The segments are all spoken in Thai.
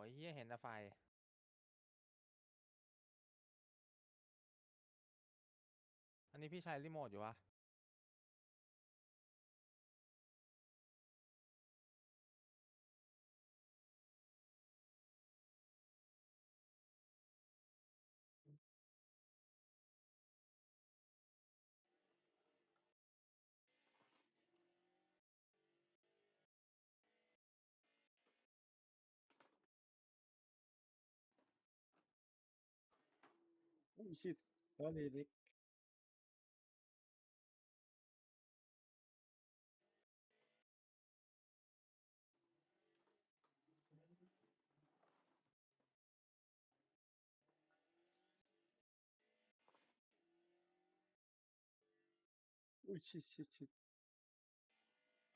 ไอ้เฮียเห็นแต่ไฟ อันนี้พี่ใช้รีโมทอยู่วะ อุ้ยชิด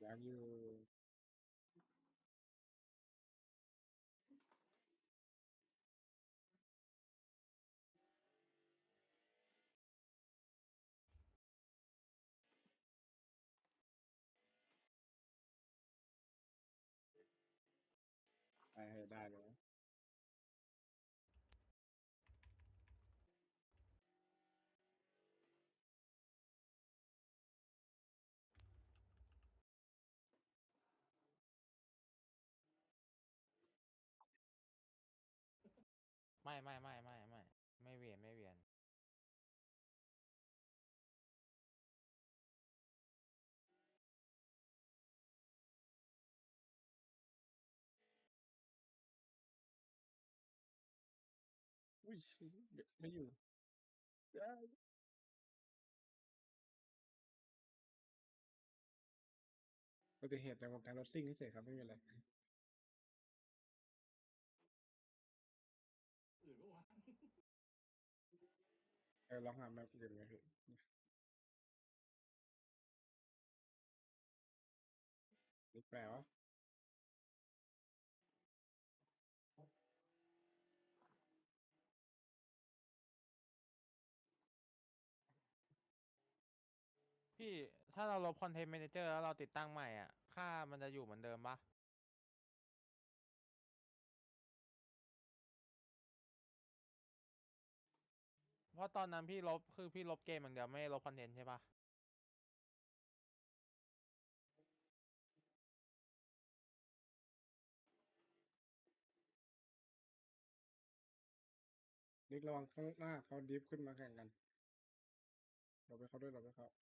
แล้วนี่ ได้เลยไม่ไม่ไม่ไม่ไม่ไม่เวียนไม่เวียน อุ้ยชิดไม่อยู่ ได้ อุบัติเหตุในวงการรถซิ่งเฉยๆครับ ไม่มีอะไรเออลองหาแมปอื่นไหมพี่นี่แปลวะ พี่ถ้าเราลบคอนเทนต์ a ม a เจอร์แล้วเราติดตั้งใหม่อะ ค่ามันจะอยู่เหมือนเดิมปะเพราะตอนนั้นพี่ลบคือพี่ลบเกมอย่างเดียวไม่ลบคอนเทนต์ใช่ปะนิกระวังข้างหน้าเขาดิฟขึ้นมาแข่งกันเราไปเขาด้วยเราไปเขา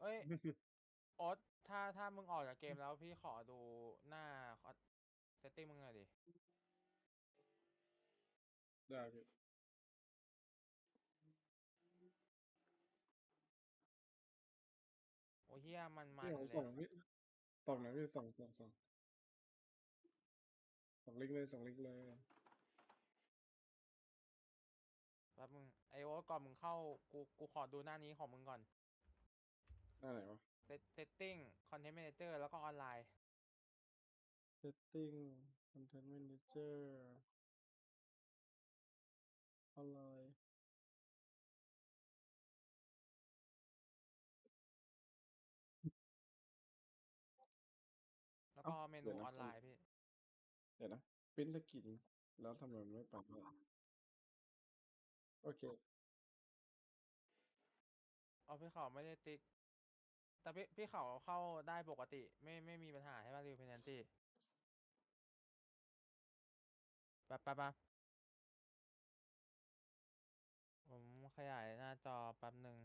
เอ้ยโอ๊ตถ้าถ้ามึงออกจากเกมแล้วพี่ขอดูหน้าเซตติ้งมึงหน่อยดิ ได้พี่โอ้เฮียมันมันพี่เลผมยส่งพี่ส่งหน่อยพี่ส่งส่งส่งส่งลิงก์เลยส่งลิงก์เลยแป๊บมึงไอโอ๊ตก่อนมึงเข้ากูกูขอดูหน้านี้ของมึงก่อน หน้าไหนวะเซตเซตติ้งคอนเทนต์ a ม a เจอร์แล้วก็ออนไลน์ setting content manager อะไรแล้วก็เอ้าเมเดี๋นูยวนะออนไลน์พี่ เดี๋ยวนะปิ้นสกิน แล้วทำไมมันไม่ปรับเลยโอเค เอาพี่เขาไม่ได้ติ๊ก แต่พี่พี่เขาเข้าได้ปกติ ไม่ไม่มีปัญหาใช่ไหมริวเพนนตี้แป๊บแป๊บแป๊บผมขยายหน้าจอแป๊บหนึ่ง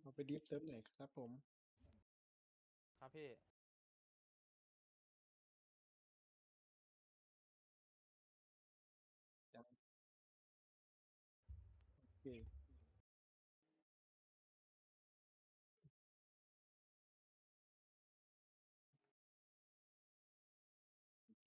เอาไปดิฟเซิร์ฟหน่อยครับผม ครับพี่ อเคโอเค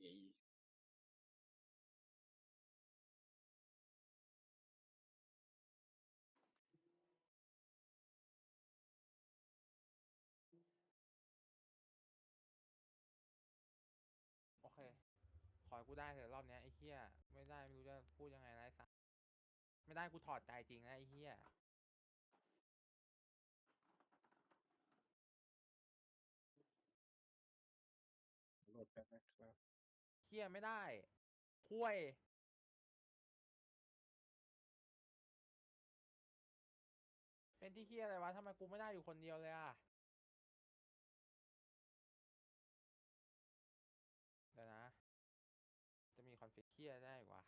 โอเค ขอให้กูได้เถอะรอบเนี้ยไอ้เหี้ยไม่ได้ไม่รู้จะพูดยังไงไรสัก ไม่ได้กูถอดใจจริงนะไอ้เหี้ยโหลดแป๊บนะครับเหี้ยไม่ได้คุยเป็นที่เหี้ยอะไรวะทำไมกูไม่ได้อยู่คนเดียวเลยอะเดี๋ยวนะ จะมีคอนฟ lict เหี้ยได้อีกวะ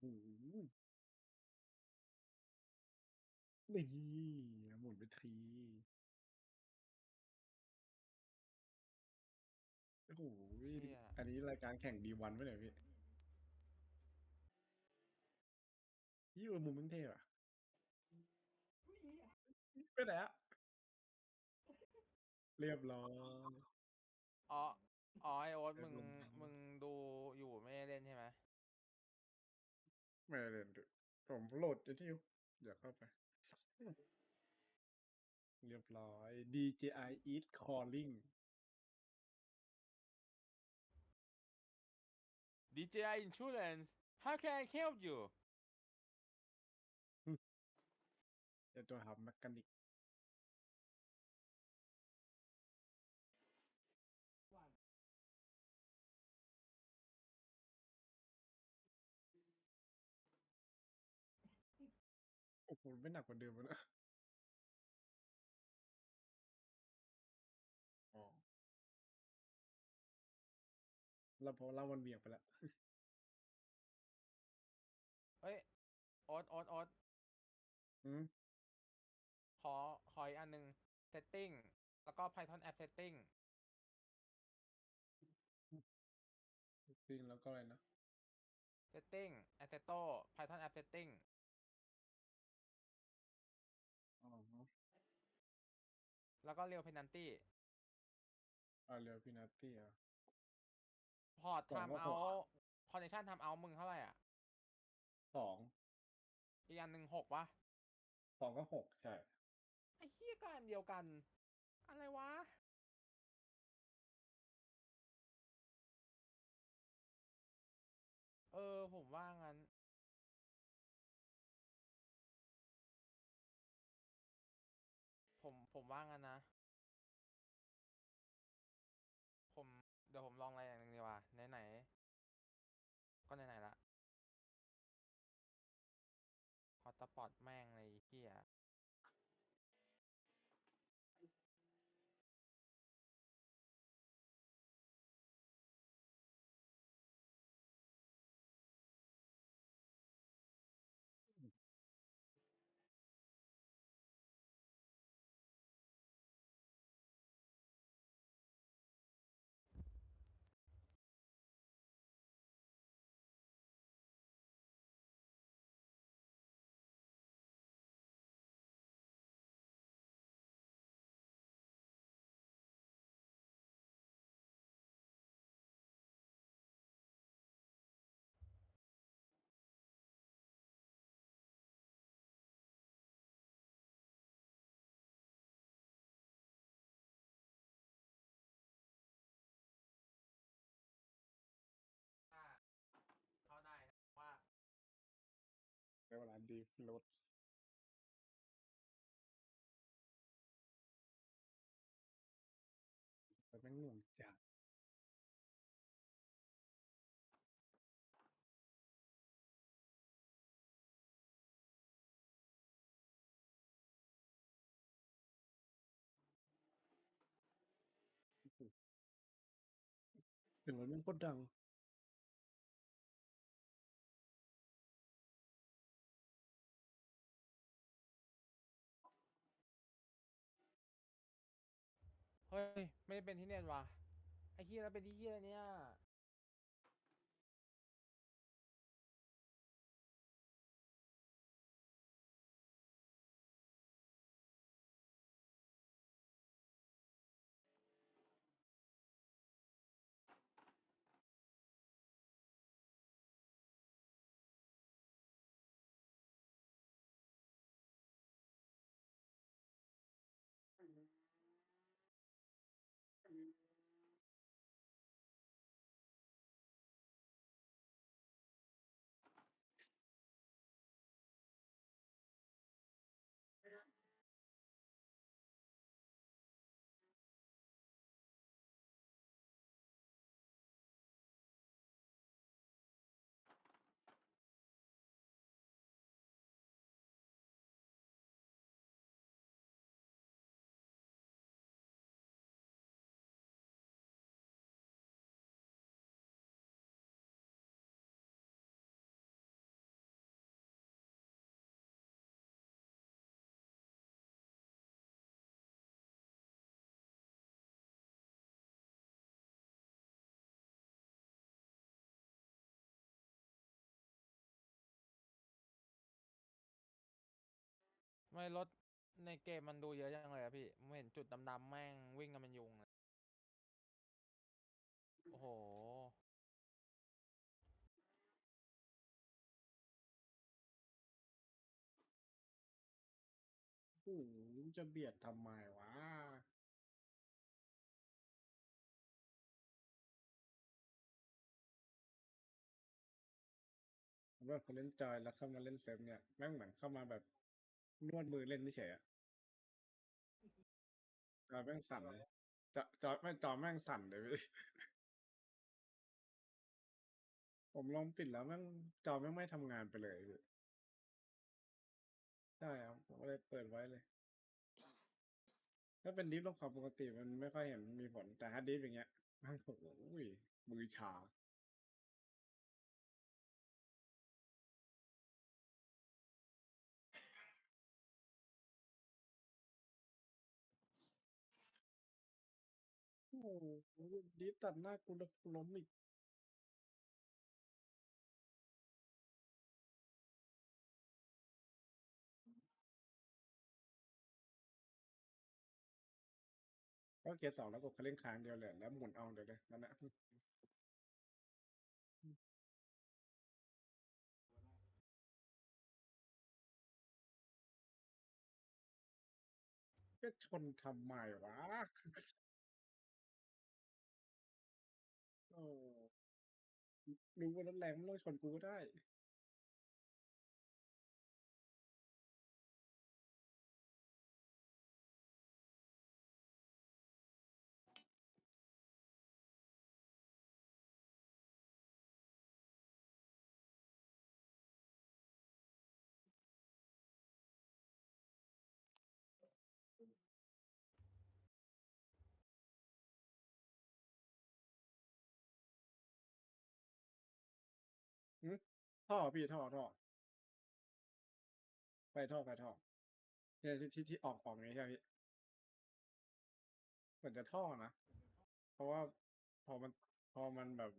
โอ้โหนี่ หมุนไปที โอ้โหเชี่ย อันนี้รายการแข่งดีวันไหมเนี่ยพี่ยี่ว่ามุมมึงเทพอะไปไหนอะ เรียบร้อย อ๋อ อ๋อ ไอโอ๊ต เดี๋มึยวงลงไปมึงดูอยู่ ไม่ได้เล่นใช่ไหม ไม่ได้เล่นด้วยผมโหลดไอ้ที่อยู่เดี๋ยวเข้าไป เรียบร้อย DJI is calling DJI Insurance How can I help you เดี๋ยวตัวหาแมคานิก โอ้โหไม่หนักกว่าเดิมแล้วนะ อ๋อเราพอเราวันเบี่ยงไปแล้วเฮ้ยโอ๊ตโอ๊ตโอ๊ตอืมขอขออีกอันหนึ่ง setting แล้วก็ Python app setting จริงแล้วก็อะไรนะ setting assetto Python app setting แล้วก็ real penalty อาเรียวพินาตี้อะ พอร์ตสองก็ทำหเอาก connection ทำเอามึงเท่าไหร่อะ สองอีกอันหนึ่งหกวะสองก็หกใช่ ไอ้เหี้ยก็อันเดียวกัน อะไรวะ เออผมว่างั้น ผมว่างั้นนะ เวลาดีรถแต่แม่งหน่วงจัดเสียงรถแม่งโคตรดัง เฮ้ย ไม่ได้เป็นที่เน็ตว่ะไอ้เฮียแล้วเป็นที่เฮียเนี่ย ไม่รถในเกมมันดูเยอะจังเลยอะพี่ผมเห็นจุดดำๆแม่งวิ่งกันเป็นยุงเลยโอ้โห โอ้โหจะเบียดทำไมวะ ผมว่าคนเล่นจอยแล้วเข้ามาเล่นเซิร์ฟเนี่ยแม่งเหมือนเข้ามาแบบ นวดมือเล่นเฉยอะจอแม่งสั่นเลยจอจอไม่จอแม่งสั่นเลยพี่ผมลองปิดแล้วแม่งจอแม่งไม่ทำงานไปเลยพี่ใช่ครับผมก็เลยเปิดไว้เลย ถ้าเป็นดิฟลงความปกติมันไม่ค่อยเห็นมีผลแต่ถ้าดิฟอย่างเงี้ยม่งโอ้โหมือชา โหดิฟตัดหน้ากูแล้วกูล้มอีกก็เกียร์สองแล้วกดคันเร่งค้างเดียวเลยแล้วหมุนเอาเดี๋ยวเลยนั่นแหละก็ชนทำไมวะ โอ้ รู้ว่า รถแรงมันต้องชนกูก็ได้ ท่อพี่ท่อท่อไฟท่อไฟท่อเนี่ยที่ที่ที่ออกออกไงใช่ไหมพี่เหมือนจะท่อนะ เพราะว่าพอมันพอมันแบบ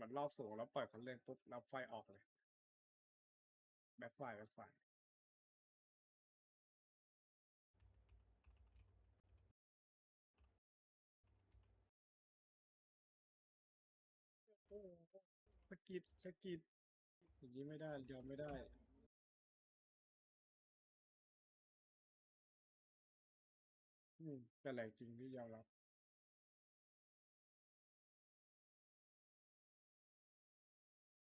มือนรอบสูงแล้วปล่อยคันเร่งปุ๊บแล้วไฟออกเลย แบ็คไฟแบ็คไฟโอ้สกิดสกิด ย่างนี้ไม่ได้ยอมไม่ได้อืมแต่แหล่จริงที่ยอมรับ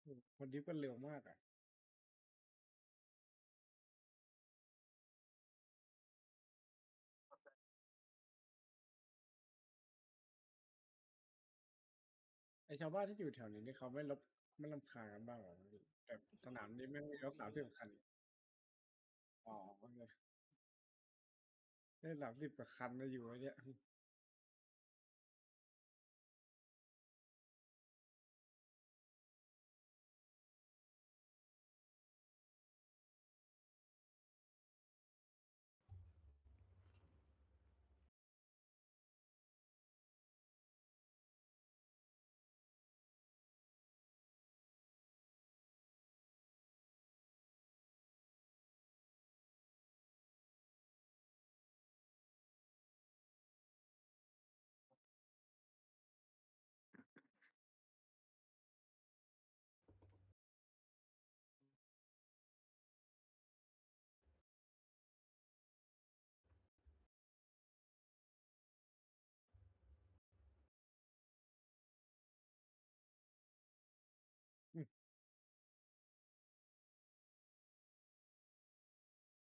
อืมคนดิฟก็นเร็วมากอะ ไอชาวบ้านที่อยู่แถวนี้นี่เขาไม่ลบ ไม่รำคาญกันบ้างเหรอพี่แต่สนามนี้แม่งมีรถ30คัน อ๋อโอเคได้30กว่าคันน่ะอยู่ไอ้เนี่ย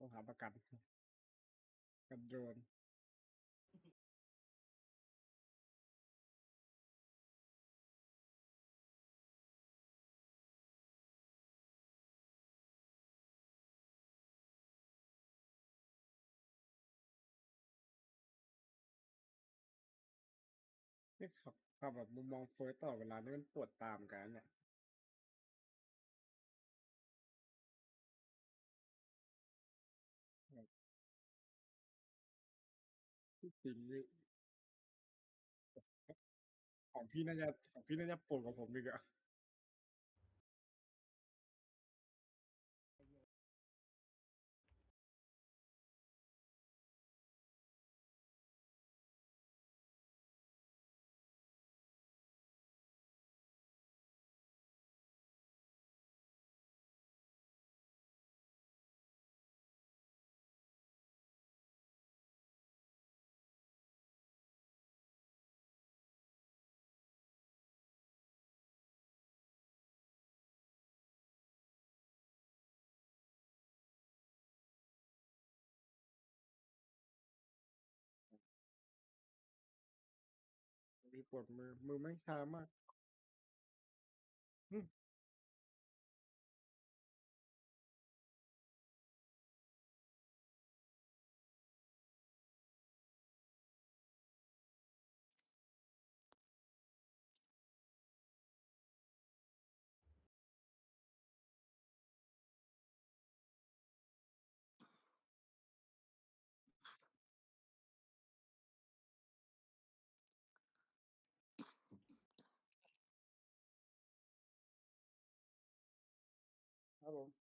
ต้องหาประกันกันโดรนนี่ขับขับแบบมุมมองเฟิร์สตลอดเวลานี่มันปวดตาเหมือนกันนะเนี่ย จริงพี่ ของพี่น่าจะ ของพี่น่าจะปวดกว่าผมอีกอะ มีปวดมือ มือไม่ชามาก little